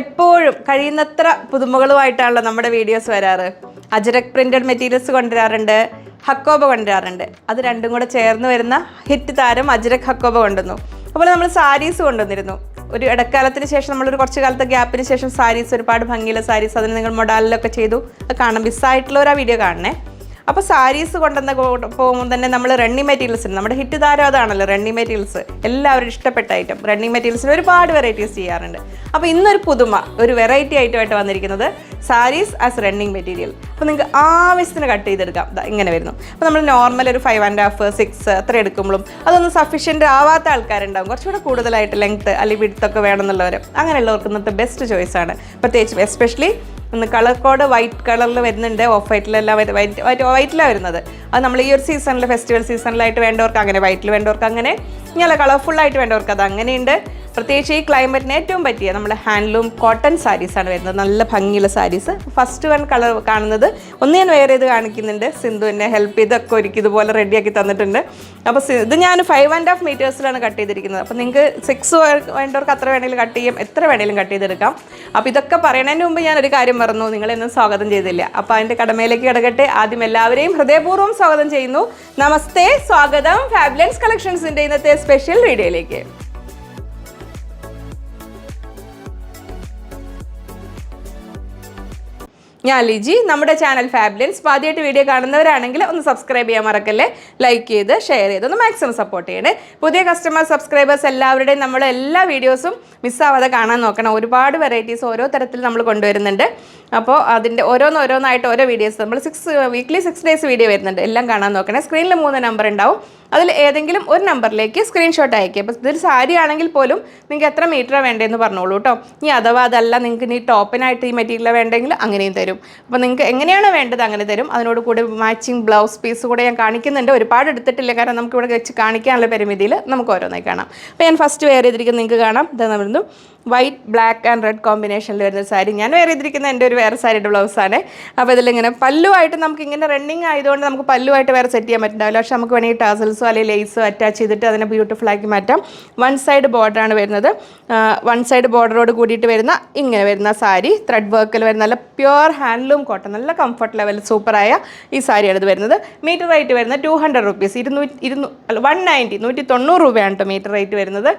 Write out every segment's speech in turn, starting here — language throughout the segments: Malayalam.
എപ്പോഴും കഴിയുന്നത്ര പുതുമകളുമായിട്ടാണല്ലോ നമ്മുടെ വീഡിയോസ് വരാറ്. അജരക് പ്രിന്റഡ് മെറ്റീരിയൽസ് കൊണ്ടുവരാറുണ്ട് ഹക്കോബ കൊണ്ടുവരാറുണ്ട്. അത് രണ്ടും കൂടെ ചേർന്ന് വരുന്ന ഹിറ്റ് താരം അജരക് ഹക്കോബ കൊണ്ടുവന്നു. അതുപോലെ നമ്മൾ സാരീസ് കൊണ്ടുവന്നിരുന്നു. ഒരു ഇടക്കാലത്തിന് ശേഷം നമ്മളൊരു കുറച്ച് കാലത്തെ ഗ്യാപ്പിന് ശേഷം സാരീസ് ഒരുപാട് ഭംഗിയുള്ള സാരീസ് അതിന് നിങ്ങൾ മൊഡാലിലൊക്കെ ചെയ്തു. അത് കാണാം മിസ്സായിട്ടുള്ളവർ ആ വീഡിയോ കാണണേ അപ്പോൾ സാരീസ് കൊണ്ടുവന്ന പോകുമ്പോൾ തന്നെ നമ്മൾ റണ്ണി മെറ്റീരിയൽസ് നമ്മുടെ ഹിറ്റ് താരം അതാണല്ലോ റണ്ണി മെറ്റീരിയൽസ് എല്ലാവരും ഇഷ്ടപ്പെട്ട ഐറ്റം റണ്ണി മെറ്റീരിയൽസിൽ ഒരുപാട് വെറൈറ്റീസ് ചെയ്യാറുണ്ട്. അപ്പോൾ ഇന്നൊരു പുതുമ ഒരു വെറൈറ്റി ഐറ്റമായിട്ട് വന്നിരിക്കുന്നത് സാരീസ് ആസ് റണ്ണിങ് മെറ്റീരിയൽ അപ്പോൾ നിങ്ങൾക്ക് ആവശ്യത്തിന് കട്ട് ചെയ്തെടുക്കാം. ഇങ്ങനെ വരുന്നു. അപ്പോൾ നമ്മൾ നോർമൽ ഒരു ഫൈവ് ആൻഡ് ഹാഫ് സിക്സ് അത്ര എടുക്കുമ്പോഴും അതൊന്നും സഫീഷ്യന്റ് ആവാത്ത ആൾക്കാരുണ്ടാവും. കുറച്ചുകൂടെ കൂടുതലായിട്ട് ലെങ്ത്ത് അല്ലെങ്കിൽ വിടുത്തൊക്കെ വേണമെന്നുള്ളവർ അങ്ങനെയുള്ളവർക്ക് ഇന്നത്തെ ബെസ്റ്റ് ചോയ്സാണ് പ്രത്യേകിച്ച് എസ്പെഷ്യലി ഒന്ന് കളർ കോഡ് വൈറ്റ് കളറിൽ വരുന്നുണ്ട്. ഓഫ് വൈറ്റിലെല്ലാം വൈറ്റ് വൈറ്റ് വൈറ്റിലാണ് വരുന്നത്. അത് നമ്മൾ ഈ ഒരു സീസണിൽ ഫെസ്റ്റിവൽ സീസണിലായിട്ട് വേണ്ടവർക്ക് അങ്ങനെ വൈറ്റിൽ വേണ്ടവർക്ക് അങ്ങനെ ഇങ്ങനെ കളർഫുള്ളായിട്ട് വേണ്ടവർക്ക് അത് അങ്ങനെയുണ്ട്. പ്രത്യേകിച്ച് ഈ ക്ലൈമറ്റിന് ഏറ്റവും പറ്റിയ നമ്മുടെ ഹാൻഡ്ലൂം കോട്ടൺ സാരീസാണ് വരുന്നത്. നല്ല ഭംഗിയുള്ള സാരീസ് ഫസ്റ്റ് വൺ കളർ കാണുന്നത് ഒന്ന് ഞാൻ വേറെ ഇത് കാണിക്കുന്നുണ്ട്. സിന്ധു എന്നെ ഹെൽപ്പ് ചെയ്തൊക്കെ ഒരുക്കി ഇതുപോലെ റെഡിയാക്കി തന്നിട്ടുണ്ട്. അപ്പോൾ ഇത് ഞാൻ ഫൈവ് ആൻഡ് ഹാഫ് മീറ്റേഴ്സിലാണ് കട്ട് ചെയ്തിരിക്കുന്നത്. അപ്പോൾ നിങ്ങൾക്ക് സിക്സ് വേണ്ടവർക്ക് അത്ര വേണമെങ്കിലും കട്ട് ചെയ്യാം. എത്ര വേണമെങ്കിലും കട്ട് ചെയ്തെടുക്കാം. അപ്പോൾ ഇതൊക്കെ പറയുന്നതിന് മുമ്പ് ഞാൻ ഒരു കാര്യം പറഞ്ഞു നിങ്ങളെന്നും സ്വാഗതം ചെയ്തില്ല. അപ്പോൾ അതിന്റെ കടമയിലേക്ക് കിടക്കട്ടെ. ആദ്യം എല്ലാവരെയും ഹൃദയപൂർവം സ്വാഗതം ചെയ്യുന്നു. നമസ്തേ. സ്വാഗതം. ഫാബ്ലൻസ് കളക്ഷൻസിന്റെ ഇന്നത്തെ സ്പെഷ്യൽ വീഡിയോയിലേക്ക് ഞാൻ ലിജി. നമ്മുടെ ചാനൽ ഫാബ്ലൻസ്. ആദ്യമായിട്ട് വീഡിയോ കാണുന്നവരാണെങ്കിൽ ഒന്ന് സബ്സ്ക്രൈബ് ചെയ്യാൻ മറക്കല്ലേ? ലൈക്ക് ചെയ്ത് ഷെയർ ചെയ്ത് ഒന്ന് മാക്സിമം സപ്പോർട്ട് ചെയ്യണേ. പുതിയ കസ്റ്റമർ സബ്സ്ക്രൈബേഴ്സ് എല്ലാവരുടെയും നമ്മൾ എല്ലാ വീഡിയോസും മിസ്സാവാതെ കാണാൻ നോക്കണം. ഒരുപാട് വെറൈറ്റീസ് ഓരോ തരത്തിൽ നമ്മൾ കൊണ്ടുവരുന്നുണ്ട്. അപ്പോൾ അതിന്റെ ഓരോന്നോരോന്നായിട്ട് ഓരോ വീഡിയോസ് നമ്മൾ six weekly six days video വരുന്നുണ്ട്. എല്ലാം കാണാൻ നോക്കണേ. സ്ക്രീനിൽ മൂന്ന് നമ്പർ ഉണ്ടാവും. അതിൽ ഏതെങ്കിലും ഒരു നമ്പറിലേക്ക് സ്ക്രീൻഷോട്ട് അയക്കുക അപ്പോൾ ഇതൊരു സാരി ആണെങ്കിൽ പോലും നിങ്ങൾക്ക് എത്ര മീറ്ററാണ് വേണ്ടതെന്ന് പറഞ്ഞോളൂ കേട്ടോ ഇനി അഥവാ അതല്ല നിങ്ങൾക്ക് ഇനി ടോപ്പിനായിട്ട് ഈ മെറ്റീരിയൽ വേണ്ടെങ്കിൽ അങ്ങനെയും തരും. അപ്പോൾ നിങ്ങൾക്ക് എങ്ങനെയാണ് വേണ്ടത് അങ്ങനെ തരും. അതിനോട് കൂടി മാച്ചിങ് ബ്ലൗസ് പീസ് കൂടെ ഞാൻ കാണിക്കുന്നുണ്ട്. ഒരുപാട് എടുത്തിട്ടില്ല. കാരണം നമുക്ക് ഇവിടെ വെച്ച് കാണിക്കാനുള്ള പരിമിതിയിൽ നമുക്ക് ഓരോന്നായി കാണാം. അപ്പോൾ ഞാൻ ഫസ്റ്റ് വെയർ ചെയ്തിരിക്കുന്നത് നിങ്ങൾക്ക് കാണാം. ഇത് വരുന്നു വൈറ്റ് ബ്ലാക്ക് ആൻഡ് റെഡ് കോമ്പിനേഷനിൽ വരുന്ന സാരി. ഞാൻ വെയർ ചെയ്തിരിക്കുന്ന എന്റെ ഒരു വേറെ സാരിയുടെ ബ്ലൗസാണ് അപ്പോൾ ഇതിലിങ്ങനെ പല്ലുമായിട്ട് നമുക്ക് ഇങ്ങനെ റണ്ണിങ് ആയതുകൊണ്ട് നമുക്ക് പല്ലുമായിട്ട് വേറെ സെറ്റ് ചെയ്യാൻ പറ്റുന്നുണ്ടാവില്ല പക്ഷേ നമുക്ക് വേണമെങ്കിൽ ടാസൽസോ അല്ലെങ്കിൽ ലേസോ അറ്റാച്ച് ചെയ്തിട്ട് അതിനെ ബ്യൂട്ടിഫുൾ മാറ്റാം. വൺ സൈഡ് ബോർഡറാണ് വരുന്നത്. വൺ സൈഡ് ബോർഡറോട് കൂടിയിട്ട് വരുന്ന ഇങ്ങനെ വരുന്ന സാരി. ത്രെഡ് വർക്കിൽ വരുന്ന നല്ല പ്യുവർ ഹാൻഡ്ലൂം കോട്ടൺ നല്ല കംഫർട്ട് ലെവൽ സൂപ്പറായ ഈ സാരിയാണ് ഇത് വരുന്നത്. മീറ്റർ റേറ്റ് വരുന്നത് ടു ഹൺഡ്രഡ് റുപ്പീസ് ഇരുന്നൂറ്റി ഇരുന്നൂ വൺ നയന്റി നൂറ്റി തൊണ്ണൂറ് രൂപയാണ് കേട്ടോ മീറ്റർ റേറ്റ് വരുന്നത്.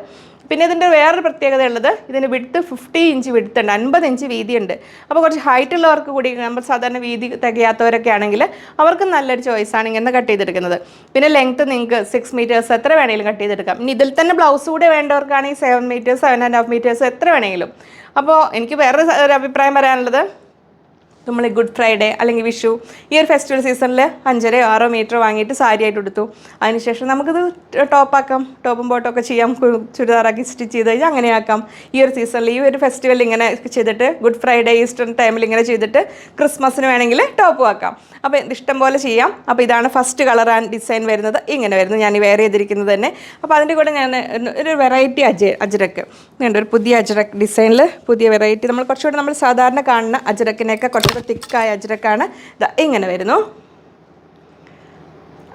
പിന്നെ ഇതിന്റെ വേറൊരു പ്രത്യേകത ഉള്ളത് ഇതിന് വിട്ട് ഫിഫ്റ്റി ഇഞ്ച് വിടുത്തുണ്ട് അൻപത് ഇഞ്ച് വീതിയുണ്ട്. അപ്പോൾ കുറച്ച് ഹൈറ്റ് ഉള്ളവർക്ക് കൂടി നമ്മൾ സാധാരണ വീതി തികയാത്തവരൊക്കെ ആണെങ്കിൽ അവർക്ക് നല്ലൊരു ചോയ്സാണ് ഇങ്ങനെ കട്ട് ചെയ്തെടുക്കുന്നത്. പിന്നെ ലെങ്ത്ത് നിങ്ങൾക്ക് സിക്സ് മീറ്റേഴ്സ് എത്ര വേണമെങ്കിലും കട്ട് ചെയ്തെടുക്കാം. ഇനി ഇതിൽ തന്നെ ബ്ലൗസ് കൂടെ വേണ്ടവർക്കാണെങ്കിൽ seven metres seven and half metres എത്ര വേണമെങ്കിലും അപ്പോൾ എനിക്ക് വേറൊരു ഒരു അഭിപ്രായം പറയാനുള്ളത് നമ്മൾ ഗുഡ് ഫ്രൈഡേ അല്ലെങ്കിൽ വിഷു ഈ ഒരു ഫെസ്റ്റിവൽ സീസണിൽ അഞ്ചര ആറോ മീറ്റർ വാങ്ങിയിട്ട് സാരി ആയിട്ട് എടുത്തു അതിനുശേഷം നമുക്കത് ടോപ്പാക്കാം ടോപ്പും ബോട്ടും ഒക്കെ ചെയ്യാം. ചുരിദാറാക്കി സ്റ്റിച്ച് ചെയ്ത് കഴിഞ്ഞാൽ അങ്ങനെ ആക്കാം. ഈ ഒരു സീസണിൽ ഈ ഒരു ഫെസ്റ്റിവൽ ഇങ്ങനെ ചെയ്തിട്ട് ഗുഡ് ഫ്രൈഡേ ഈസ്റ്റർ ടൈമിൽ ഇങ്ങനെ ചെയ്തിട്ട് ക്രിസ്മസിന് വേണമെങ്കിൽ ടോപ്പ് ആക്കാം. അപ്പോൾ ഇഷ്ടം പോലെ ചെയ്യാം. അപ്പോൾ ഇതാണ് ഫസ്റ്റ് കളർ ആൻഡ് ഡിസൈൻ വരുന്നത്. ഇങ്ങനെ വരുന്നത് ഞാൻ വേറെ ചെയ്തിരിക്കുന്നത് തന്നെ. അപ്പോൾ അതിന്റെ കൂടെ ഞാൻ ഒരു വെറൈറ്റി അജ അജരക്ക്. ഒരു പുതിയ അജരക്ക് ഡിസൈനിൽ പുതിയ വെറൈറ്റി നമ്മൾ കുറച്ചുകൂടെ നമ്മൾ സാധാരണ കാണുന്ന അജരക്കിനെയൊക്കെ കുറച്ചുകൂടെ തിക്കായ അജ്രക്കാണ്. ഇങ്ങനെ വരുന്നു.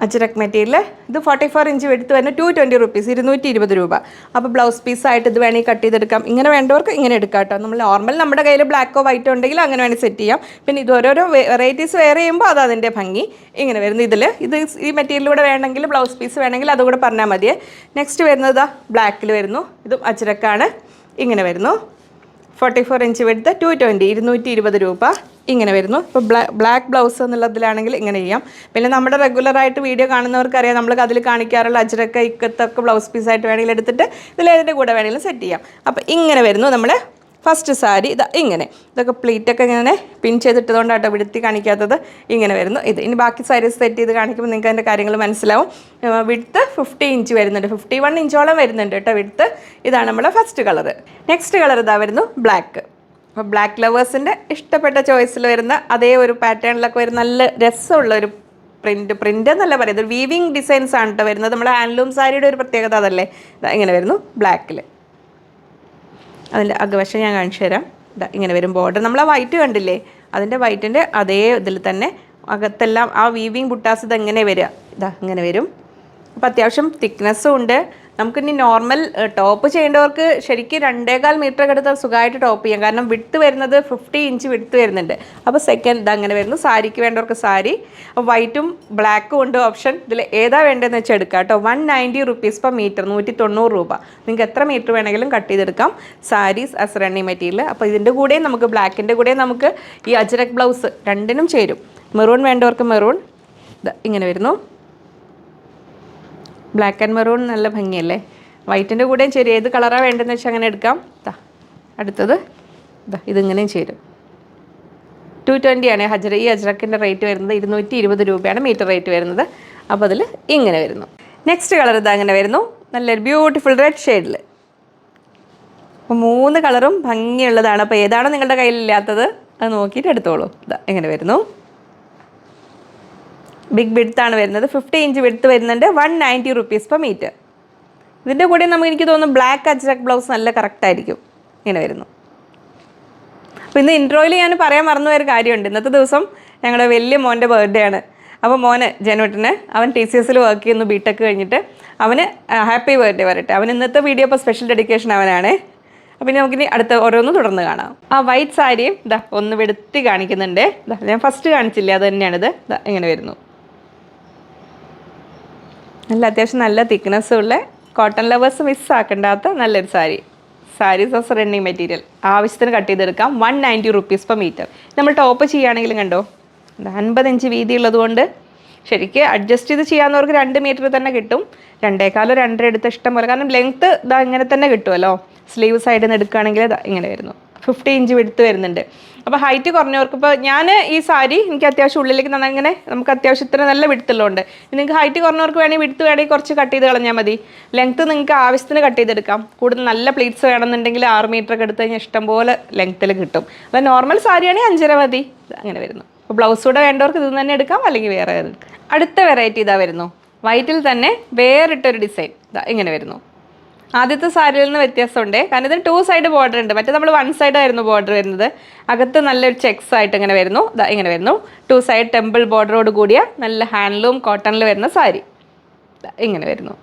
അജ്രക് മെറ്റീരിയൽ ഇത് ഫോർട്ടി ഫോർ ഇഞ്ച് എടുത്ത് വരുന്ന. ടു ട്വന്റി റുപ്പീസ് ഇരുന്നൂറ്റി ഇരുപത് രൂപ അപ്പോൾ ബ്ലൗസ് പീസായിട്ട് ഇത് വേണമെങ്കിൽ കട്ട് ചെയ്തെടുക്കാം. ഇങ്ങനെ വേണ്ടവർക്ക് ഇങ്ങനെ എടുക്കാം കേട്ടോ. നമ്മൾ നോർമൽ നമ്മുടെ കയ്യിൽ ബ്ലാക്കോ വൈറ്റോ ഉണ്ടെങ്കിൽ അങ്ങനെ വേണമെങ്കിൽ സെറ്റ് ചെയ്യാം. പിന്നെ ഇത് ഓരോരോ വെറൈറ്റീസ് വേറെ ചെയ്യുമ്പോൾ അത് അതിന്റെ ഭംഗി. ഇങ്ങനെ വരുന്നു ഇതിൽ ഇത് ഈ മെറ്റീരിയൽ കൂടെ വേണമെങ്കിൽ ബ്ലൗസ് പീസ് വേണമെങ്കിൽ അതുകൂടെ പറഞ്ഞാൽ മതിയെ നെക്സ്റ്റ് വരുന്നത് ബ്ലാക്കിൽ വരുന്നു. ഇതും അജ്രക്കാണ്. ഇങ്ങനെ വരുന്നു. ഫോർട്ടി ഫോർ ഇഞ്ച് വെടുത്ത് ടു ട്വന്റി ഇരുന്നൂറ്റി ഇരുപത് രൂപ. ഇങ്ങനെ വരുന്നു. ഇപ്പോൾ ബ്ലാ ബ്ലാക്ക് ബ്ലൗസ് എന്നുള്ളതിലാണെങ്കിൽ ഇങ്ങനെ ചെയ്യാം. പിന്നെ നമ്മുടെ റെഗുലറായിട്ട് വീഡിയോ കാണുന്നവർക്കറിയാം. നമ്മൾ അതിൽ കാണിക്കാറുള്ള അജരക്ക ഇക്കത്തൊക്കെ ബ്ലൗസ് പീസായിട്ട് വേണമെങ്കിൽ എടുത്തിട്ട് ഇതിലേതിന്റെ കൂടെ വേണമെങ്കിലും സെറ്റ് ചെയ്യാം. അപ്പോൾ ഇങ്ങനെ വരുന്നു നമ്മൾ ഫസ്റ്റ് സാരി ഇതാ ഇങ്ങനെ. ഇതൊക്കെ പ്ലീറ്റൊക്കെ ഇങ്ങനെ പിൻ ചെയ്തിട്ടതുകൊണ്ടാട്ടോ വിടുത്തി കാണിക്കാത്തത്. ഇങ്ങനെ വരുന്നു. ഇത് ഇനി ബാക്കി സാരീസ് സെറ്റ് ചെയ്ത് കാണിക്കുമ്പോൾ നിങ്ങൾക്ക് അതിന്റെ കാര്യങ്ങൾ മനസ്സിലാവും. വിടുത്ത് ഫിഫ്റ്റി ഇഞ്ച് വരുന്നുണ്ട്. ഫിഫ്റ്റി വൺ ഇഞ്ചോളം വരുന്നുണ്ട് കേട്ടോ വിടുത്ത് ഇതാണ് നമ്മുടെ ഫസ്റ്റ് കളർ നെക്സ്റ്റ് കളർ ഇതാ വരുന്നു. ബ്ലാക്ക് അപ്പോൾ ബ്ലാക്ക് ലവേഴ്സിന്റെ ഇഷ്ടപ്പെട്ട ചോയ്സിൽ വരുന്ന അതേ ഒരു പാറ്റേണിലൊക്കെ വരുന്ന നല്ല രസമുള്ള ഒരു പ്രിന്റ് പ്രിന്റ് എന്നല്ല പറയുന്നത് വീവിങ് ഡിസൈൻസ് ആണ് കേട്ടോ വരുന്നത്. നമ്മുടെ ഹാൻഡ്ലൂം സാരിയുടെ ഒരു പ്രത്യേകത അതല്ലേ? ഇങ്ങനെ വരുന്നു ബ്ലാക്കിൽ അതിന്റെ അകവശം ഞാൻ കാണിച്ചു തരാം. ഇങ്ങനെ വരും ബോർഡർ നമ്മൾ ആ വൈറ്റ് കണ്ടില്ലേ അതിന്റെ വൈറ്റിന്റെ അതേ ഇതിൽ തന്നെ അകത്തെല്ലാം ആ വീവിങ് ബുട്ടാസ് ഇതെങ്ങനെ വരിക ഇതാ ഇങ്ങനെ വരും. അപ്പോൾ അത്യാവശ്യം തിക്നെസ്സും ഉണ്ട്. നമുക്കിനി നോർമൽ ടോപ്പ് ചെയ്യേണ്ടവർക്ക് ശരിക്കും രണ്ടേകാൽ മീറ്റർ കടുത്ത് സുഖമായിട്ട് ടോപ്പ് ചെയ്യാം. കാരണം വിട്ട് വരുന്നത് ഫിഫ്റ്റി ഇഞ്ച് വിട്ട് വരുന്നുണ്ട്. അപ്പോൾ സെക്കൻഡ് അങ്ങനെ വരുന്നു. സാരിക്ക് വേണ്ടവർക്ക് സാരി വൈറ്റും ബ്ലാക്കും ഉണ്ട് ഓപ്ഷൻ ഇതിൽ ഏതാ വേണ്ടതെന്ന് വെച്ചാൽ എടുക്കാം കേട്ടോ. One ninety rupees per metre നൂറ്റി തൊണ്ണൂറ് രൂപ. നിങ്ങൾക്ക് എത്ര മീറ്റർ വേണമെങ്കിലും കട്ട് ചെയ്തെടുക്കാം. സാരീസ് അസ് റണ്ണി മെറ്റീരിയൽ അപ്പോൾ ഇതിന്റെ കൂടെ നമുക്ക് ബ്ലാക്കിന്റെ കൂടെ നമുക്ക് ഈ അജ്രക് ബ്ലൗസ് രണ്ടിനും ചേരും. മെറൂൺ വേണ്ടവർക്ക് മെറൂൺ ഇങ്ങനെ വരുന്നു. ബ്ലാക്ക് ആൻഡ് മെറൂൺ നല്ല ഭംഗിയല്ലേ? വൈറ്റിന്റെ കൂടെയും ചേരും. ഏത് കളറാണ് വേണ്ടതെന്ന് വെച്ചാൽ അങ്ങനെ എടുക്കാം. ദാ അടുത്തത്. ഇതാ ഇതിങ്ങനെയും ചേരും. ടു ട്വന്റി ആണ്. ഹജറ ഈ ഹജറക്കിന്റെ റേറ്റ് വരുന്നത് ഇരുന്നൂറ്റി ഇരുപത് രൂപയാണ് മീറ്റർ റേറ്റ് വരുന്നത്. അപ്പോൾ അതിൽ ഇങ്ങനെ വരുന്നു. നെക്സ്റ്റ് കളർ ഇത് അങ്ങനെ വരുന്നു. നല്ലൊരു ബ്യൂട്ടിഫുൾ റെഡ് ഷെയ്ഡിൽ അപ്പോൾ മൂന്ന് കളറും ഭംഗിയുള്ളതാണ്. അപ്പോൾ ഏതാണോ നിങ്ങളുടെ കയ്യിലില്ലാത്തത്? അത് നോക്കിയിട്ട് എടുത്തോളൂ. ഇതാ ഇങ്ങനെ വരുന്നു. ബിഗ് ബെഡ്ത്താണ് വരുന്നത്. ഫിഫ്റ്റി ഇഞ്ച് വെടുത്ത് വരുന്നുണ്ട്. One ninety rupees per metre ഇതിന്റെ കൂടെ നമുക്ക് എനിക്ക് തോന്നുന്നു ബ്ലാക്ക് അജ്രക് ബ്ലൗസ് നല്ല കറക്റ്റായിരിക്കും ഇങ്ങനെ വരുന്നു. അപ്പോൾ ഇന്ന് ഇൻട്രോയിൽ ഞാൻ പറയാൻ മറന്നു പോയൊരു കാര്യമുണ്ട്. ഇന്നത്തെ ദിവസം ഞങ്ങളുടെ വലിയ മോന്റെ ബർത്ത്ഡേ ആണ്. അപ്പോൾ മോന് ജനുവട്ടിന് അവൻ ടി സി എസിൽ വർക്ക് ചെയ്യുന്നു ബി ടെക് കഴിഞ്ഞിട്ട്. അവന് ഹാപ്പി ബർത്ത്ഡേ വരട്ടെ അവൻ ഇന്നത്തെ വീഡിയോ ഇപ്പോൾ സ്പെഷ്യൽ ഡെഡിക്കേഷൻ അവനാണ്. അപ്പം നമുക്കിനി അടുത്ത ഓരോന്ന് തുടർന്ന് കാണാം. ആ വൈറ്റ് സാരിയും ഇതാ ഒന്ന് വെടുത്തി കാണിക്കുന്നുണ്ട്. ഞാൻ ഫസ്റ്റ് കാണിച്ചില്ല? അത് തന്നെയാണിത്. ഇങ്ങനെ വരുന്നു. നല്ല അത്യാവശ്യം നല്ല തിക്നെസ് ഉള്ള കോട്ടൺ ലവേഴ്സ് മിസ് ആക്കണ്ടാത്ത നല്ലൊരു sari. Saris of running material ആവശ്യത്തിന് കട്ട് ചെയ്തെടുക്കാം. One ninety rupees per metre നമ്മൾ ടോപ്പ് ചെയ്യുകയാണെങ്കിലും കണ്ടോ? അൻപത് ഇഞ്ച് വീതി ഉള്ളതുകൊണ്ട് ശരിക്ക് അഡ്ജസ്റ്റ് ചെയ്ത് ചെയ്യാവുന്നവർക്ക് രണ്ട് മീറ്റർ തന്നെ കിട്ടും. രണ്ടേക്കാലോ രണ്ടര എടുത്ത് ഇഷ്ടം പോലെ. കാരണം ലെങ്ത്ത് ഇതാ ഇങ്ങനെ തന്നെ കിട്ടുമല്ലോ സ്ലീവ് സൈഡിൽ നിന്ന് എടുക്കുകയാണെങ്കിൽ ഇങ്ങനെ വരുന്നു. ഫിഫ്റ്റി ഇഞ്ച് വിടുത്ത് വരുന്നുണ്ട്. അപ്പോൾ ഹൈറ്റ് കുറഞ്ഞവർക്ക് ഇപ്പോൾ ഞാൻ ഈ സാരി എനിക്ക് അത്യാവശ്യം ഉള്ളിലേക്ക് നന്നായി ഇങ്ങനെ നമുക്ക് അത്യാവശ്യത്തിന് നല്ല വിടുത്തുള്ളതുകൊണ്ട് നിങ്ങൾക്ക് ഹൈറ്റ് കുറഞ്ഞവർക്ക് വേണമെങ്കിൽ വിടുത്ത് വേണമെങ്കിൽ കുറച്ച് കട്ട് ചെയ്ത് കളഞ്ഞാൽ മതി. ലെങ്ത്ത് നിങ്ങൾക്ക് ആവശ്യത്തിന് കട്ട് ചെയ്തെടുക്കാം. കൂടുതൽ നല്ല പ്ലീറ്റ്സ് വേണമെന്നുണ്ടെങ്കിൽ ആറ് മീറ്റർ ഒക്കെ എടുത്ത് കഴിഞ്ഞാൽ ഇഷ്ടംപോലെ ലെങ്ത്തിൽ കിട്ടും. അപ്പോൾ നോർമൽ സാരിയാണെങ്കിൽ അഞ്ചര മതി. അങ്ങനെ വരുന്നു. അപ്പോൾ ബ്ലൗസ് കൂടെ വേണ്ടവർക്ക് ഇത് തന്നെ എടുക്കാം അല്ലെങ്കിൽ വേറെ അടുത്ത വെറൈറ്റി ഇതാ വരുന്നു. വൈറ്റിൽ തന്നെ വേറിട്ടൊരു ഡിസൈൻ ഇതാ ഇങ്ങനെ വരുന്നു. ആദ്യത്തെ സാരിയിൽ നിന്ന് വ്യത്യാസമുണ്ട്. കാരണം ഇതിന് ടു സൈഡ് ബോർഡർ ഉണ്ട്. മറ്റേ നമ്മൾ വൺ സൈഡ് ആയിരുന്നു ബോർഡർ വരുന്നത്. അകത്ത് നല്ലൊരു ചെക്സ് ആയിട്ട് ഇങ്ങനെ വരുന്നു. ഇങ്ങനെ വരുന്നു. ടു സൈഡ് ടെമ്പിൾ ബോർഡറോട് കൂടിയ നല്ല ഹാൻഡ്ലൂം കോട്ടണിൽ വരുന്ന സാരി. ഇങ്ങനെ വരുന്നു.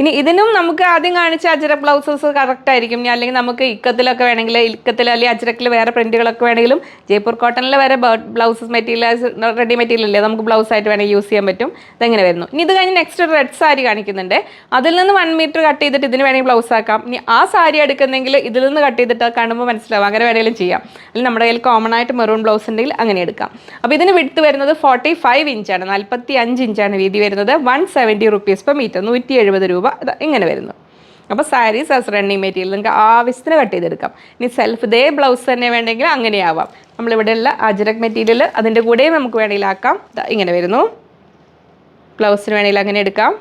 ഇനി ഇതിനും നമുക്ക് ആദ്യം കാണിച്ച അജ്രക് ബ്ലൗസസ് കറക്റ്റ് ആയിരിക്കും. അല്ലെങ്കിൽ നമുക്ക് ഇക്കത്തിലൊക്കെ വേണമെങ്കിൽ ഇക്കത്തിൽ അല്ലെങ്കിൽ അജരക്കിൽ വേറെ പ്രിന്റുകളൊക്കെ വേണമെങ്കിലും ജയ്പൂർ കോട്ടണിൽ വരെ ബ്ലൗസസ് മെറ്റീരിയൽസ് റെഡി മെറ്റീരിയൽ അല്ലേ നമുക്ക് ബ്ലൗസ് ആയിട്ട് വേണമെങ്കിൽ യൂസ് ചെയ്യാൻ പറ്റും. ഇതെങ്ങനെ വരുന്നു? ഇനി ഇത് കഴിഞ്ഞ് നെക്സ്റ്റ് ഒരു റെഡ് സാരി കാണിക്കുന്നുണ്ട്. അതിൽ നിന്ന് വൺ മീറ്റർ കട്ട് ചെയ്തിട്ട് ഇതിന് വേണമെങ്കിൽ ബ്ലൗസ് ആക്കാം. ഇനി ആ സാരി എടുക്കുന്നെങ്കിൽ ഇതിൽ നിന്ന് കട്ട് ചെയ്തിട്ട് കാണുമ്പോൾ മനസ്സിലാവും. അങ്ങനെ വേണമെങ്കിലും ചെയ്യാം. അല്ലെങ്കിൽ നമ്മുടെ കയ്യിൽ കോമൺ ആയിട്ട് മെറൂൺ ബ്ലൗസ് ഉണ്ടെങ്കിൽ അങ്ങനെ എടുക്കാം. അപ്പോൾ ഇതിന് വിടുത്ത് വരുന്നത് ഫോർട്ടി ഫൈവ് ഇഞ്ചാണ് നാൽപ്പത്തി അഞ്ച് ഇഞ്ചാണ് വീതി വരുന്നത്. One seventy rupees per metre നൂറ്റി എഴുപത് രൂപ. ഇങ്ങനെ വരുന്നു. അപ്പോൾ സാരീസ് ആസ് റണ്ണിങ് മെറ്റീരിയൽ നിങ്ങൾക്ക് ആവശ്യത്തിന് കട്ട് ചെയ്തെടുക്കാം. ഇനി സെൽഫ് ഇതേ ബ്ലൗസ് തന്നെ വേണമെങ്കിൽ അങ്ങനെയാവാം നമ്മളിവിടെയുള്ള അജരക് മെറ്റീരിയൽ അതിന്റെ കൂടെ നമുക്ക് വേണമെങ്കിൽ ആക്കാം. ഇങ്ങനെ വരുന്നു. ബ്ലൗസിന് വേണമെങ്കിൽ അങ്ങനെ എടുക്കാം.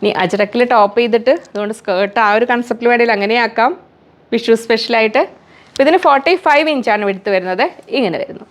ഇനി അജരക്കിൽ ടോപ്പ് ചെയ്തിട്ട് അതുകൊണ്ട് സ്കേർട്ട് ആ ഒരു കൺസെപ്റ്റിൽ വേണമെങ്കിൽ അങ്ങനെ ആക്കാം. വിഷു സ്പെഷ്യലായിട്ട് അപ്പോൾ ഇതിന് ഫോർട്ടി ഫൈവ് ഇഞ്ചാണ് എടുത്ത് വരുന്നത്. ഇങ്ങനെ വരുന്നു.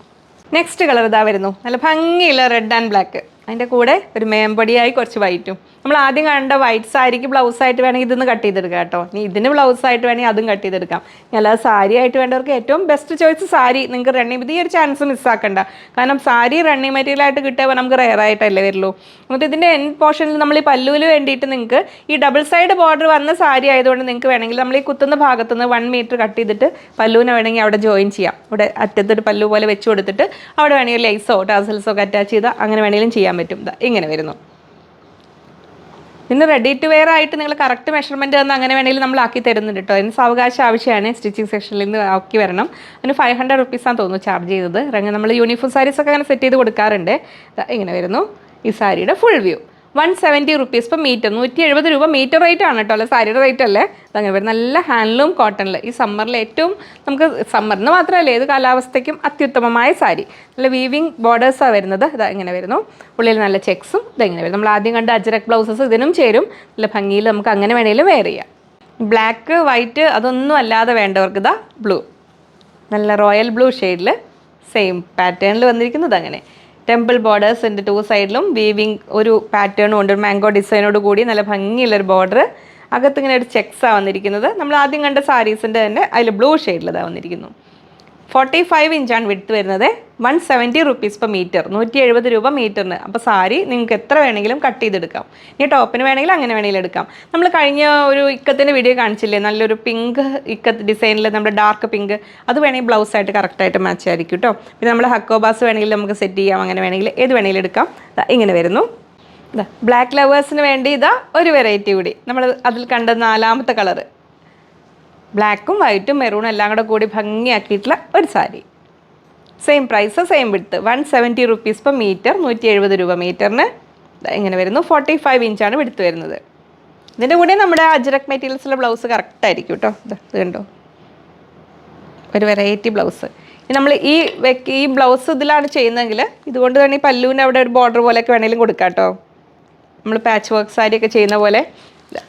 നെക്സ്റ്റ് കളർ ഇതാ വരുന്നു. നല്ല ഭംഗിയുള്ള റെഡ് ആൻഡ് ബ്ലാക്ക് അതിന്റെ കൂടെ ഒരു മേമ്പടിയായി കുറച്ച് വൈറ്റും നമ്മൾ ആദ്യം കണ്ട വൈറ്റ് സാരിക്ക് ബ്ലൗസ് ആയിട്ട് വേണമെങ്കിൽ ഇതൊന്ന് കട്ട് ചെയ്തെടുക്കാം കേട്ടോ. ഇനി ഇതിന് ബ്ലൗസ് ആയിട്ട് വേണമെങ്കിൽ അതും കട്ട് ചെയ്തെടുക്കാം. അല്ലാതെ സാരി ആയിട്ട് വേണ്ടവർക്ക് ഏറ്റവും ബെസ്റ്റ് ചോയ്സ് സാരി നിങ്ങൾക്ക് റണ്ണിങ് ഈ ഒരു ചാൻസ് മിസ്സാക്കണ്ട കാരണം സാരി റണ്ണിങ് മെറ്റീരിയൽ ആയിട്ട് കിട്ടുമ്പോൾ നമുക്ക് റെയർ ആയിട്ടല്ലേ വരുള്ളൂ. എന്നിട്ട് ഇതിന്റെ എൻ പോർഷനിൽ നമ്മൾ ഈ പല്ലുവിൽ വേണ്ടിയിട്ട് നിങ്ങൾക്ക് ഈ ഡബിൾ സൈഡ് ബോർഡർ വന്ന സാരി ആയതുകൊണ്ട് നിങ്ങൾക്ക് വേണമെങ്കിൽ നമ്മൾ ഈ കുത്തുന്ന ഭാഗത്തുനിന്ന് വൺ മീറ്റർ കട്ട് ചെയ്തിട്ട് പല്ലുവിനെ വേണമെങ്കിൽ അവിടെ ജോയിൻ ചെയ്യാം. ഇവിടെ അറ്റത്തൊരു പല്ലു പോലെ വെച്ച് കൊടുത്തിട്ട് അവിടെ വേണമെങ്കിൽ ലൈസോ ടാസൽസോ ഒക്കെ അറ്റാച്ച് ചെയ്താൽ അങ്ങനെ വേണമെങ്കിലും ചെയ്യാൻ പറ്റും. ഇങ്ങനെ വരുന്നു. പിന്നെ റെഡി ടു വെയർ ആയിട്ട് നിങ്ങൾ കറക്റ്റ് മെഷർമെന്റ് തന്നെ അങ്ങനെ വേണമെങ്കിൽ നമ്മൾ ആക്കി തരുന്നുണ്ട് കേട്ടോ അതിന് സാവകാശം ആവശ്യമാണ്. സ്റ്റിച്ചിങ് സെക്ഷനിൽ നിന്ന് ആക്കി വരണം. അതിന് ഫൈവ് ഹൺഡ്രഡ് റുപ്പീസാണ് തോന്നുന്നു ചാർജ് ചെയ്തത്. അങ്ങനെ നമ്മൾ യൂണിഫോം സാരീസൊക്കെ അങ്ങനെ സെറ്റ് ചെയ്ത് കൊടുക്കാറുണ്ട്. ഇങ്ങനെ വരുന്നു. ഈ സാരിയുടെ full view one seventy rupees per metre നൂറ്റി എഴുപത് രൂപ മീറ്റർ റേറ്റ് ആണ് കേട്ടോ അല്ല? സാരിയുടെ റേറ്റ് അല്ലേ? അതങ്ങനെ വരും നല്ല ഹാൻഡ്ലൂം കോട്ടണിൽ ഈ സമ്മറിൽ ഏറ്റവും നമുക്ക് സമ്മറിന് മാത്രമല്ല ഏത് കാലാവസ്ഥയ്ക്കും അത്യുത്തമമായ സാരി നല്ല വീവിങ് ബോർഡേഴ്സാണ് വരുന്നത്. ഇതാ ഇങ്ങനെ വരുന്നു. ഉള്ളിൽ നല്ല ചെക്സും ഇതെങ്ങനെ വരും നമ്മൾ ആദ്യം കണ്ട അജരക് ബ്ലൗസസ് ഇതിനും ചേരും. നല്ല ഭംഗിയിൽ നമുക്ക് അങ്ങനെ വേണമെങ്കിലും വെയർ ചെയ്യാം. ബ്ലാക്ക് വൈറ്റ് അതൊന്നും അല്ലാതെ വേണ്ടവർക്ക് ഇതാ ബ്ലൂ നല്ല റോയൽ ബ്ലൂ ഷെയ്ഡിൽ സെയിം പാറ്റേണിൽ വന്നിരിക്കുന്നത് അങ്ങനെ ടെമ്പിൾ ബോർഡേഴ്സ് ഉണ്ട് ടു സൈഡിലും വീവിങ് ഒരു പാറ്റേണും ഉണ്ട് മാംഗോ ഡിസൈനോട് കൂടി നല്ല ഭംഗിയുള്ളൊരു ബോർഡർ അകത്ത് ഇങ്ങനെ ഒരു ചെക്സാണ് വന്നിരിക്കുന്നത്. നമ്മൾ ആദ്യം കണ്ട സാരീസിന്റെ തന്നെ അതിൽ ബ്ലൂ ഷെയ്ഡിലതാണ് വന്നിരിക്കുന്നു. ഫോർട്ടി ഫൈവ് ഇഞ്ചാണ് വിട്ട് വരുന്നത്. One seventy rupees per metre നൂറ്റി എഴുപത് രൂപ മീറ്ററിന് അപ്പോൾ സാരി നിങ്ങൾക്ക് എത്ര വേണമെങ്കിലും കട്ട് ചെയ്തെടുക്കാം. ഇനി ടോപ്പിന് വേണമെങ്കിൽ അങ്ങനെ വേണമെങ്കിലും എടുക്കാം. നമ്മൾ കഴിഞ്ഞ ഒരു ഇക്കത്തിന്റെ വീഡിയോ കാണിച്ചില്ലേ? നല്ലൊരു പിങ്ക് ഇക്കത്ത് ഡിസൈനിൽ നമ്മുടെ ഡാർക്ക് പിങ്ക് അത് വേണമെങ്കിൽ ബ്ലൗസായിട്ട് കറക്റ്റായിട്ട് മാച്ച് ആയിരിക്കും കേട്ടോ പിന്നെ നമ്മൾ ഹക്കോബാസ് വേണമെങ്കിൽ നമുക്ക് സെറ്റ് ചെയ്യാം. അങ്ങനെ വേണമെങ്കിൽ ഏത് വേണമെങ്കിലും എടുക്കാം. ഇങ്ങനെ വരുന്നു. ബ്ലാക്ക് ലവേഴ്സിന് വേണ്ടി ഇതാ ഒരു വെറൈറ്റി കൂടി. നമ്മൾ അതിൽ കണ്ട നാലാമത്തെ കളറ് ബ്ലാക്കും വൈറ്റും മെറൂണും എല്ലാം കൂടെ കൂടി ഭംഗിയാക്കിയിട്ടുള്ള ഒരു സാരി. സെയിം പ്രൈസ് സെയിം വിടുത്ത് one seventy rupees per metre നൂറ്റി എഴുപത് രൂപ മീറ്ററിന് ഇങ്ങനെ വരുന്നു. ഫോർട്ടി ഫൈവ് ഇഞ്ചാണ് വിടുത്ത് വരുന്നത്. ഇതിന്റെ കൂടെ നമ്മുടെ അജ്രക് മെറ്റീരിയൽസിലെ ബ്ലൗസ് കറക്റ്റ് ആയിരിക്കും കേട്ടോ ഇത് കണ്ടോ? ഒരു വെറൈറ്റി ബ്ലൗസ് നമ്മൾ ഈ ഈ ബ്ലൗസ് ഇതിലാണ് ചെയ്യുന്നതെങ്കിൽ ഇതുകൊണ്ട് തന്നെ ഈ പല്ലുവിന്റെ അവിടെ ഒരു ബോർഡർ പോലെയൊക്കെ വേണമെങ്കിലും കൊടുക്കാം കേട്ടോ നമ്മൾ പാച്ച് വർക്ക് സാരിയൊക്കെ ചെയ്യുന്ന പോലെ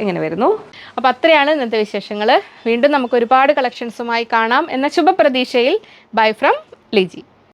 ഇങ്ങനെ വരുന്നു. അപ്പോൾ അത്രയാണ് ഇന്നത്തെ വിശേഷങ്ങൾ വീണ്ടും നമുക്ക് ഒരുപാട് കളക്ഷൻസുമായി കാണാം എന്ന ശുഭപ്രതീക്ഷയിൽ ബൈ ഫ്രം ലിജി.